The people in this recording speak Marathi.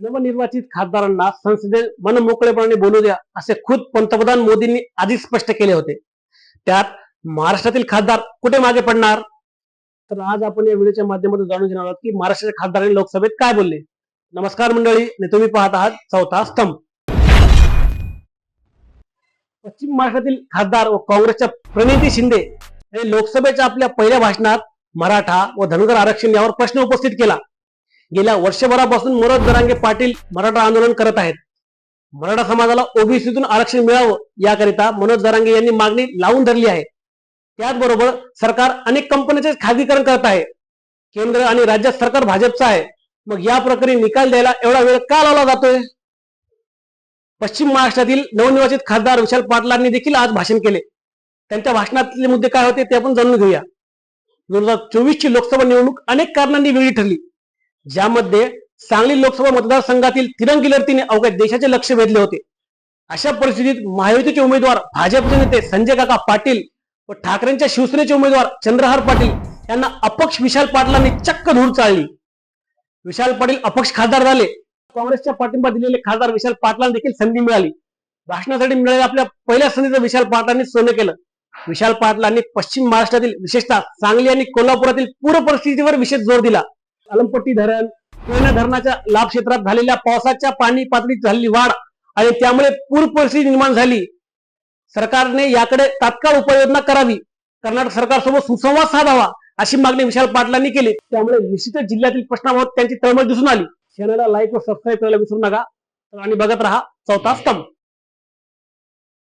नवनिर्वाचित खासदारांना संसदेत मनमोकळेपणाने बोलू द्या असे खुद पंतप्रधान मोदींनी आधीच स्पष्ट केले होते. त्यात महाराष्ट्रातील खासदार कुठे मागे पडणार? तर आज आपण या व्हिडिओच्या माध्यमातून जाणून घेणार आहोत की महाराष्ट्राच्या खासदारांनी लोकसभेत काय बोलले? नमस्कार मंडळी आणि तुम्ही पाहत आहात चौथा स्तंभ. पश्चिम महाराष्ट्रातील खासदार व काँग्रेसच्या प्रणिती शिंदे यांनी लोकसभेच्या आपल्या पहिल्या भाषणात मराठा व धनगर आरक्षण यावर प्रश्न उपस्थित केला. गेल्या वर्षभरापासून मनोज दरांगे पाटील मराठा आंदोलन करत आहेत. मराठा समाजाला ओबीसीतून आरक्षण मिळावं याकरिता मनोज दरांगे यांनी मागणी लावून धरली आहे. त्याचबरोबर सरकार अनेक कंपन्यांचे खाजगीकरण करत आहे. केंद्र आणि राज्यात सरकार भाजपचं आहे. मग या प्रकरणी निकाल द्यायला एवढा वेळ का लावला जातोय? पश्चिम महाराष्ट्रातील नवनिर्वाचित खासदार विशाल पाटलांनी देखील आज भाषण केले. त्यांच्या भाषणातले मुद्दे काय होते ते आपण जाणून घेऊया. दोन हजार चोवीस ची लोकसभा निवडणूक अनेक कारणांनी वेगळी ठरली. ज्यामध्ये सांगली लोकसभा मतदारसंघातील तिरंगी लढतीने अवघ्या देशाचे लक्ष वेधले होते. अशा परिस्थितीत महायुतीचे उमेदवार भाजपचे नेते संजय काका पाटील व ठाकरेंच्या शिवसेनेचे उमेदवार चंद्रहार पाटील यांना अपक्ष विशाल पाटलांनी चक्क धूळ चालली विशाल पाटील अपक्ष खासदार झाले. काँग्रेसच्या पाठिंबा दिलेले खासदार विशाल पाटलांना देखील संधी मिळाली. भाषणासाठी मिळालेल्या आपल्या पहिल्या संधीचं विशाल पाटलांनी सोनं केलं. विशाल पाटलांनी पश्चिम महाराष्ट्रातील विशेषतः सांगली आणि कोल्हापुरातील पूर परिस्थितीवर विशेष जोर दिला. अलमपट्टी धरण कोयना धरणाच्या लाभ क्षेत्रात झालेल्या पावसाच्या पाणी पातळीत झालेली वाढ आणि त्यामुळे पूर परिस्थिती निर्माण झाली. सरकारने याकडे तात्काळ उपाययोजना करावी. कर्नाटक सरकारसोबत सुसंवाद साधावा अशी मागणी विशाल पाटलांनी केली. त्यामुळे निश्चितच जिल्ह्यातील प्रश्नाबाबत त्यांची तळमळ दिसून आली. चॅनलला लाईक व सबस्क्राईब करायला विसरू नका. आणि बघत राहा चौथा स्तंभ.